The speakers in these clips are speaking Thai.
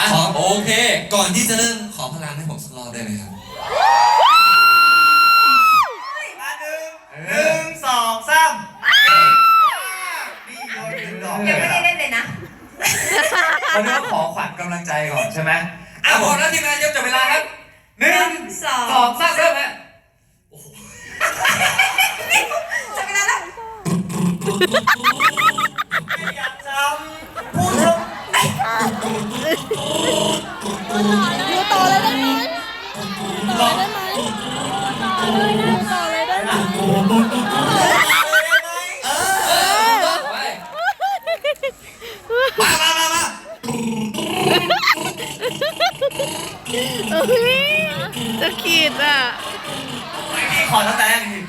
อะขอโอเค ก่อนที่จะเริ่มขอพลังให้ผมสักรอบได้ไหมครับมาหนึ่งหนึ่งสองสามนี่โยนหนึ่งดอกยังไม่ได้เล่นเลยนะวันนี้ต้องขอขวัญกำลังใจก่อนใช่ไหมอะพอแล้วทีมงานเยอะจับเวลาครับหนึ่งสองสองสามเริ่มฮะจะ มเออไปมามามามาเอ้ยจะขีดอะไม่มีขอตั้งแต่แรกจริง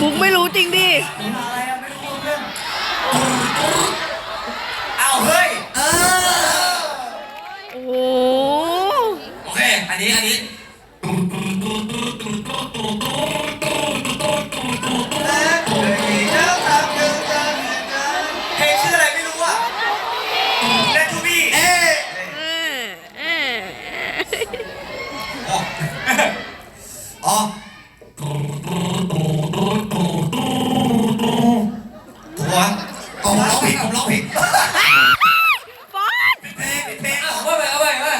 บุ๊กไม่รู้จริงดิ อะไรอะไม่รู้เรื่องเอาเฮ้ย เออ โอ้โห โอเค อันนี้ อันนี้ หัวอ๋อร้องผิดผมร้องผิดฟอสเพลงเพลงอะเอาไปเอาไปเอาไป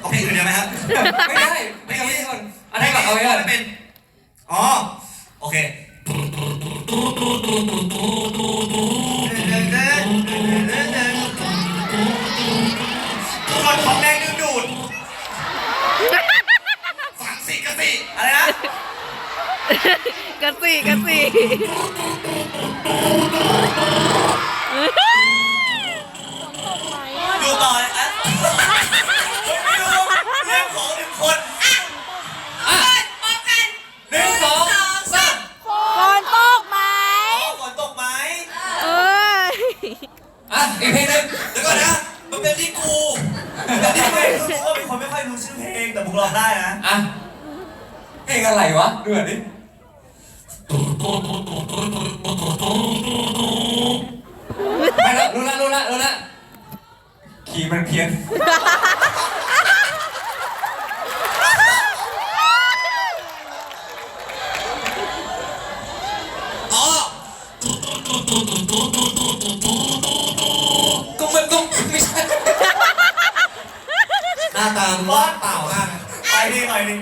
เอาเพลงอื่นได้ไหมครับ ไม่ได้ ไม่ไม่ได้ก่อนอันนี้ก่อนเอาไว้ก่อนเป็น อ๋อ กระสีกระสีดูต่อเลยอะไม่ดูเรื่องของหนึ่งคนอะพร้อมกันหนึ่งสองสามฝนตกไหมฝนตกไหมเอออะอีกเพลงหนึงเดี๋ยวก่อนนะ มันเป็นที่กูแต่ที่ไม่รู้ว่าเป็นคนไม่ค่อยรู้ชื่อเพลงแต่บุกร้องได้นะ อะเพลงอะไรวะดูหน่อยดิ ไม่ละรู้ละรู้ละรู้ละขี่มันเพี้ยนอ๋อก็มันก็ไม่ใช่หน้าตามันว่างเปล่ามาก ไปดิไปดิ